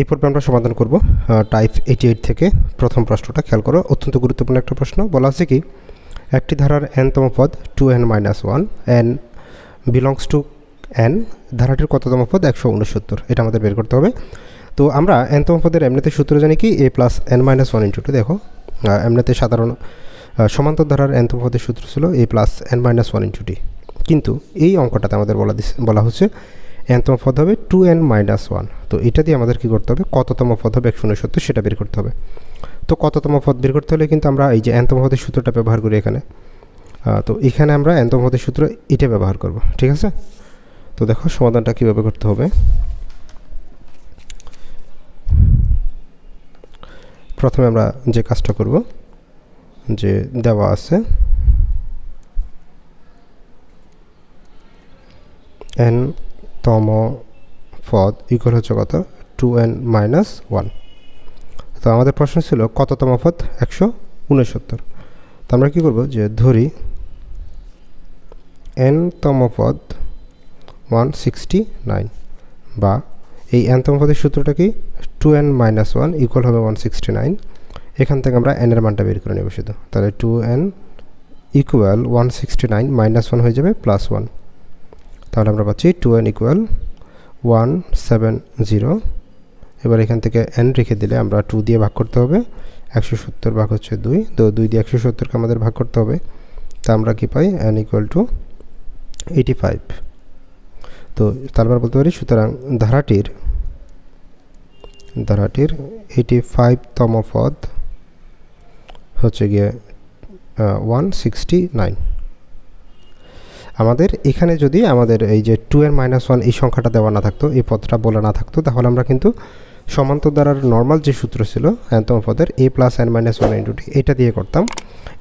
এই পর্বে আমরা সমাধান করব টাইপ এইটি এইট থেকে প্রথম প্রশ্নটা। খেয়াল করো, অত্যন্ত গুরুত্বপূর্ণ একটা প্রশ্ন। বলা আছে কি, একটি ধারার এনতম পদ two N minus one N belongs to N ধারাটির কততম পদ একশো উনসত্তর। এটা আমাদের বের করতে হবে। তো আমরা এনতম পদের এমনিতে সূত্র জানি কি A plus N minus one into two দেখো। এমনিতে সাধারণ সমান্তর ধারার এনতম পদের সূত্র ছিল A plus N minus one into T কিন্তু এই অঙ্কটাতে আমাদের বলা দিস, বলা হচ্ছে এনতম পদ হবে টু এন মাইনাস ওয়ান। তো এটা দিয়ে আমাদের কী করতে হবে? কততম পদ হবে একশো উনসত্তর সেটা বের করতে হবে। তো কততম পদ বের করতে হলে কিন্তু আমরা এই যে এনতম পদের সূত্রটা ব্যবহার করি এখানে। তো এখানে আমরা এনতম পদের সূত্র এটা ব্যবহার করব, ঠিক আছে? তো দেখো সমাধানটা কীভাবে করতে হবে। প্রথমে আমরা যে কাজটা করব, যে দেওয়া আছে এন তম পদ ইকুয়াল হচ্ছে কত? টু এন মাইনাস ওয়ান তো আমাদের প্রশ্ন ছিল কততম পদ? একশো উনসত্তর। তো আমরা কী করব? যে ধরি এন তম পদ ওয়ান সিক্সটি নাইন বা এই এনতম পদের সূত্রটা কি? Two N minus one equal হবে ওয়ান সিক্সটি নাইন এখান থেকে আমরা এনের মানটা বের করে নেব শুধু। তাহলে two N equal one sixty nine minus one হয়ে যাবে প্লাস ওয়ান তাহলে আমরা পাচ্ছি two N equal one seven zero এবার এখান থেকে এন রেখে দিলে আমরা টু দিয়ে ভাগ করতে হবে। একশো সত্তর ভাগ হচ্ছে দুই, তো দুই দিয়ে একশো সত্তরকে আমাদের ভাগ করতে হবে। তা আমরা কী পাই? N equal to eighty five তো তারপর বলতে পারি, সুতরাং ধারাটির ধারাটির এইটি ফাইভতম পদ হচ্ছে গিয়ে ওয়ান সিক্সটি নাইন আমাদের, এখানে যদি আমাদের এই যে টু এর মাইনাস ওয়ান এই সংখ্যাটা দেওয়া না থাকতো, এই পদটা বলে না থাকতো, তাহলে আমরা কিন্তু সমান্তর দ্বারার নর্মাল যে সূত্র ছিল এনতম পদের A plus N minus one into T এটা দিয়ে করতাম।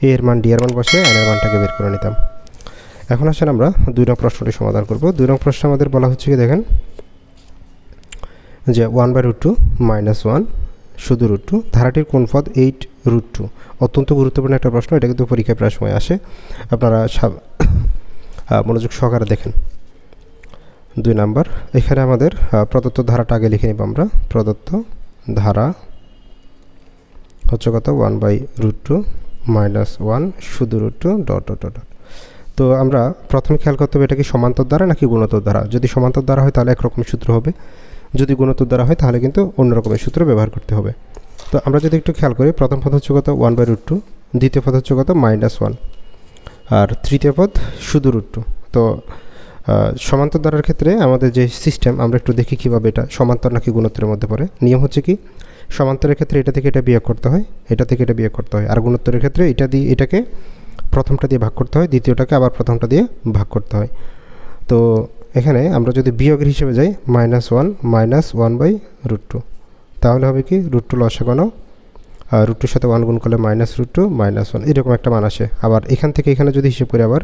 এ এর মান ডি এর মান বসে এন এর মানটাকে বের করে নিতাম। এখন আসেন আমরা দুই নং প্রশ্নটি সমাধান করব। দুই নং প্রশ্ন আমাদের বলা হচ্ছে কি, দেখেন, যে one by root two minus one শুধু রুট টু ধারাটির কোন পদ এইট রুট টু অত্যন্ত গুরুত্বপূর্ণ একটা প্রশ্ন, এটা কিন্তু পরীক্ষায় প্রায় সময় আসে। আপনারা মনোযোগ সহকারে দেখেন। দুই নাম্বার, এখানে আমাদের প্রদত্ত ধারাটা আগে লিখে নিব আমরা। প্রদত্ত ধারা হচ্ছে কত? One by root two minus one শুধু root two dot dot dot তো আমরা প্রথমে খেয়াল করতে হবে এটা কি সমান্তর দ্বারা নাকি গুণোত্তর দ্বারা? যদি সমান্তর দ্বারা হয় তাহলে একরকম সূত্র হবে। যদি গুণোত্তর দ্বারা হয় তাহলে কিন্তু অন্য রকমের সূত্র ব্যবহার করতে হবে। তো আমরা যদি একটু খেয়াল করি, প্রথম পদ হচ্ছে কত? One by root two. দ্বিতীয় পদ হচ্ছে কত? Minus one. আর তৃতীয় পদ শুধু রুট তো সমান্তর দ্বারার ক্ষেত্রে আমাদের যে সিস্টেম আমরা একটু দেখি কীভাবে এটা সমান্তর নাকি গুণোত্তরের মধ্যে পড়ে। নিয়ম হচ্ছে কি? সমান্তরের ক্ষেত্রে এটা থেকে এটা বিয়োগ করতে হয়, এটা থেকে এটা বিয়োগ করতে হয়। আর গুণোত্তরের ক্ষেত্রে এটা দিয়ে, এটাকে প্রথমটা দিয়ে ভাগ করতে হয়, দ্বিতীয়টাকে আবার প্রথমটা দিয়ে ভাগ করতে হয়। তো, এখানে আমরা যদি বিয়োগের হিসেবে যাই minus one minus one by root two তাহলে হবে কি? রুট টু লসাগানো রুট টুর সাথে ওয়ান গুণ করলে minus root two minus one এরকম একটা মান আসে। আবার এখান থেকে এখানে যদি হিসেব করি আবার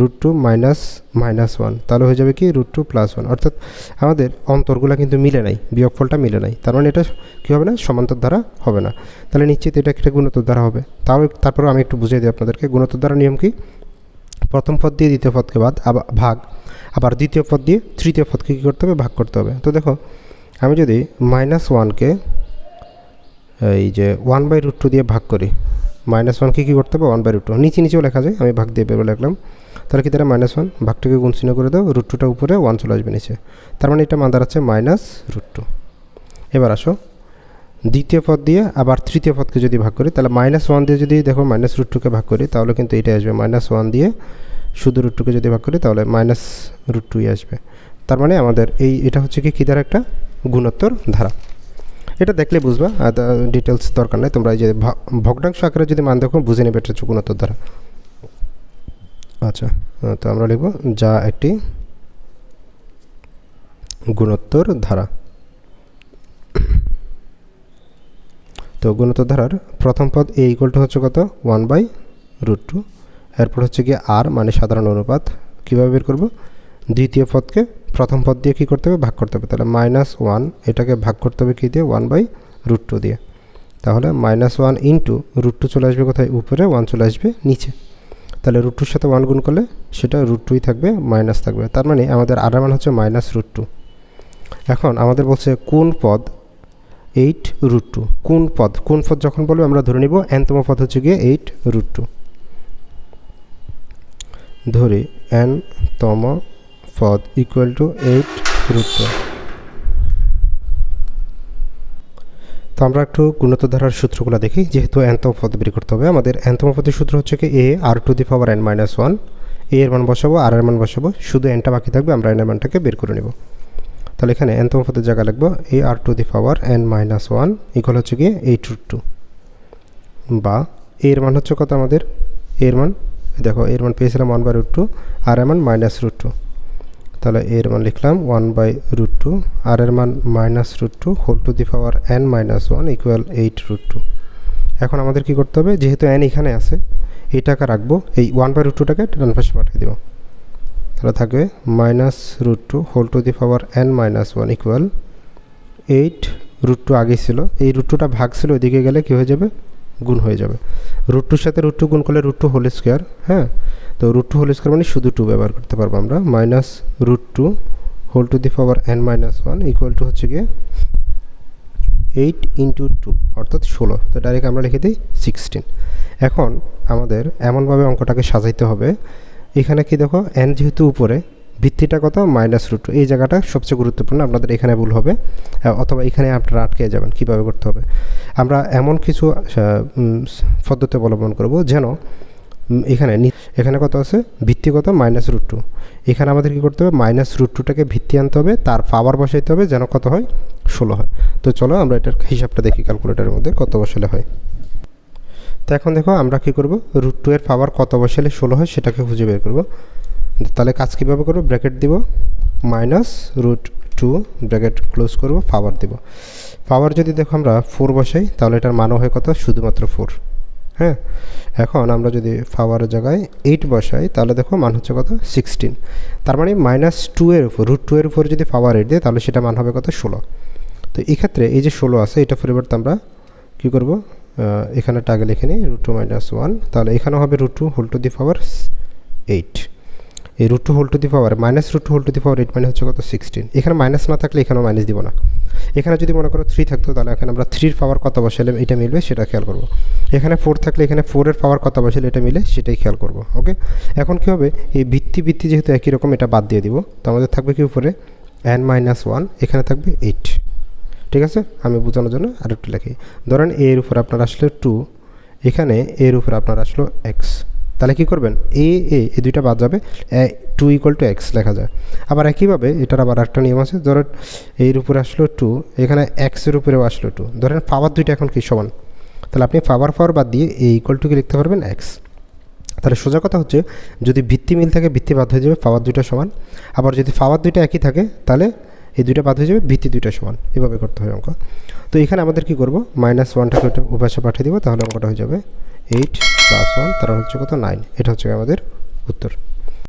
root two minus minus one তাহলে হয়ে যাবে কি রুট টু প্লাস ওয়ান অর্থাৎ আমাদের অন্তরগুলো কিন্তু মিলে নাই, বিয়োগফলটা মিলে নাই। তার মানে এটা কী হবে না? সমান্তর দ্বারা হবে না। তাহলে নিশ্চিত এটা একটা গুণোত্তর দ্বারা হবে। তাও তারপরেও আমি একটু বুঝিয়ে দিই আপনাদেরকে। গুণোত্তর দ্বারা নিয়ম কি? প্রথম পদ দিয়ে দ্বিতীয় পদকে বাদ আবার ভাগ। আবার দ্বিতীয় পদ দিয়ে তৃতীয় পদকে কী করতে হবে? ভাগ করতে হবে। তো দেখো, আমি যদি মাইনাস ওয়ানকে এই যে ওয়ান বাই রুট টু দিয়ে ভাগ করি। মাইনাস ওয়ানকে কী করতে হবে? ওয়ান বাই রুট টু নিচে নিচেও লেখা যায়, আমি ভাগ দিয়ে বেরো লিখলাম। তাহলে কি তারা মাইনাস ওয়ান ভাগটাকে গুণ চিহ্ন করে দাও রুট টুটা উপরে ওয়ান চলে আসবে নিচে। তার মানে এটা মান দাঁড়াচ্ছে মাইনাস রুট টু এবার আসো। দ্বিতীয় পদ দিয়ে আবার তৃতীয় পদকে যদি ভাগ করি, তাহলে মাইনাস ওয়ান দিয়ে যদি দেখো মাইনাস রুট টুকে ভাগ করি, তাহলে কিন্তু এটা আসবে। মাইনাস ওয়ান দিয়ে শুধু রুট টুকে যদি ভাগ করি, তাহলে মাইনাস রুট টুই আসবে। তার মানে আমাদের এই, এটা হচ্ছে কি, কী দ্বারা একটা? গুণোত্তর ধারা। এটা দেখলে বুঝবা ডিটেলস দরকার নেই। তোমরা এই যে ভগ্নাংশ আকারে যদি মান দেখো, বুঝে নেবে এটা গুণোত্তর ধারা আচ্ছা তো আমরা লিখব, যা একটি গুণোত্তর ধারা। তো গুণোত্তর ধারার প্রথম পদ এ ইকুয়ালটা হচ্ছে কত? ওয়ান বাই রুট টু এরপর হচ্ছে গিয়ে আর মানে সাধারণ অনুপাত। কীভাবে বের করব? দ্বিতীয় পদকে প্রথম পদ দিয়ে কী করতে হবে? ভাগ করতে হবে। তাহলে মাইনাস ওয়ান এটাকে ভাগ করতে হবে কী দিয়ে? ওয়ান বাই রুট টু দিয়ে। তাহলে minus one into root two চলে আসবে কোথায়? উপরে ওয়ান চলে আসবে নিচে। তাহলে রুট টুর সাথে ওয়ান গুণ করলে সেটা রুট টুই থাকবে মাইনাস থাকবে। তার মানে আমাদের আর মান হচ্ছে মাইনাস রুট টু এখন আমাদের বলছে কোন পদ এইট রুট টু কোন পদ? কোন পদ যখন বলব আমরা ধরে নিব এনতম পদ হচ্ছে গিয়ে এইট রুট টু ধরি এন তম পদ ইকুয়াল টু এইট রুট তো আমরা একটু গুণত ধারার সূত্রগুলো দেখি, যেহেতু এনতম পদ বের করতে হবে। আমাদের এনতম পদের সূত্র হচ্ছে কি a r to the power n minus one a এর মান বসাবো আর এর মান বসাবো, শুধু এনটা বাকি থাকবে, আমরা এন এর মানটাকে বের করে নেব। তাহলে এখানে এনতম পদের জায়গা লিখব a r to the power n minus one equal হচ্ছে গিয়ে এইট রুট টু বা এর মান হচ্ছে কত আমাদের? এর মান, দেখো এর মান পেয়েছিলাম ওয়ান বাই রুট টু আর এর মান মাইনাস রুট টু তাহলে এর মান লিখলাম ওয়ান বাই রুট টু আর এর মান minus root two whole to the power n minus one equal eight root two এখন আমাদের কী করতে হবে? যেহেতু এন এখানে আছে এই টাকা রাখব, এই ওয়ান বাই রুট টুটাকে ডান পাশে পাঠিয়ে দেবো। তাহলে থাকবে minus root two whole to the power n minus one equal eight root two আগে ছিল। এই রুট টুটা ভাগ ছিল ওইদিকে গেলে কী হয়ে যাবে? গুণ হয়ে যাবে। রুট টুর সাথে রুট টু গুণ করলে রুট টু হোল স্কোয়ার হ্যাঁ? তো রুট টু হোল স্কোয়ার মানে শুধু টু ব্যবহার করতে পারব আমরা minus root two whole to the power n minus one equal two হচ্ছে গিয়ে এইট ইন্টু টু অর্থাৎ ষোলো। তো ডাইরেক্ট আমরা লিখে দিই সিক্সটিন এখন আমাদের এমনভাবে অঙ্কটাকে সাজাইতে হবে। এখানে কি দেখো এন যেহেতু উপরে ভিত্তিটা কত? মাইনাস রুট এই জায়গাটা সবচেয়ে গুরুত্বপূর্ণ। আপনাদের এখানে ভুল হবে। অথবা এখানে আপনারা আটকে যাবেন কীভাবে করতে হবে। আমরা এমন কিছু পদ্ধতি অবলম্বন করব যেন এখানে এখানে কত আছে? ভিত্তি কত? Minus root two. এখানে আমাদের কী করতে হবে? মাইনাস রুট টুটাকে ভিত্তি আনতে হবে। তার পাওয়ার বসাইতে হবে যেন কত হয়? ষোলো হয়। তো চলো আমরা এটার হিসাবটা দেখি ক্যালকুলেটারের মধ্যে কত বসালে হয়। তো এখন দেখো আমরা কী করব? রুট টু এর পাওয়ার কত বসালে ষোলো হয়? সেটাকে খুঁজে বের করব। তাহলে কাজ কীভাবে করব? ব্র্যাকেট দিব minus root two bracket close করব পাওয়ার দিব। পাওয়ার যদি দেখো আমরা ফোর বসাই, তাহলে এটার মানও হয় কত? শুধুমাত্র ফোর হ্যাঁ? এখন আমরা যদি পাওয়ারের জায়গায় এইট বসাই, তাহলে দেখো মান হচ্ছে কত? সিক্সটিন তার মানে মাইনাস টু এর উপর রুট টু এর উপর যদি পাওয়ার এইট দিই, তাহলে সেটা মান হবে কত? ষোলো। তো এই ক্ষেত্রে এই যে ষোলো আছে, এটা পরিবর্তে আমরা কী করব? এখানে টাগে লিখে নিই রুট টু মাইনাস ওয়ান তাহলে এখানেও হবে root two whole to the power eight এই root two whole to the power minus root two whole to the power eight মানে হচ্ছে কত? সিক্সটিন এখানে মাইনাস না থাকলে এখানেও মাইনাস দিব না। এখানে যদি মনে করো থ্রি থাকতো, তাহলে এখানে আমরা থ্রির পাওয়ার কত বসালে এটা মিলবে? সেটা খেয়াল করব। এখানে ফোর থাকলে এখানে ফোরের পাওয়ার কত বসালে এটা মিলে? সেটাই খেয়াল করব ওকে এখন কী হবে? এই ভিত্তি ভিত্তি যেহেতু একই রকম, এটা বাদ দিয়ে দিব। তো আমাদের থাকবে কি উপরে? এন মাইনাস ওয়ান এখানে থাকবে এইট ঠিক আছে? আমি বোঝানোর জন্য আরেকটু লিখি। ধরেন এর উপর আপনার আসলে টু এখানে এর উপর আপনার আসলো এক্স তাহলে কী করবেন? এ এ এই দুইটা বাদ যাবে। টু ইকুয়াল টু এক্স লেখা যায়। আবার একইভাবে এটার আবার একটা নিয়ম আছে। ধরেন এর উপরে আসলো টু এখানে এক্সের উপরেও আসলো টু ধরেন পাওয়ার দুইটা এখন কি সমান? তাহলে আপনি পাওয়ার পাওয়ার বাদ দিয়ে এ ইকুয়াল টুকে লিখতে পারবেন? এক্স তাহলে সোজা কথা হচ্ছে, যদি ভিত্তি মিল থাকে, ভিত্তি বাদ হয়ে যাবে, পাওয়ার দুইটা সমান। আবার যদি পাওয়ার দুইটা একই থাকে, তাহলে এই দুইটা বাদ হয়ে যাবে, ভিত্তি দুইটা সমান। এভাবে করতে হয় অঙ্ক। তো এখানে আমাদের কি করব? মাইনাস ওয়ানটাকে উপাশে পাঠিয়ে দেবো, তাহলে অঙ্কটা হয়ে যাবে এইট প্লাস ওয়ান তারা হচ্ছে কত? নাইন এটা হচ্ছে আমাদের উত্তর।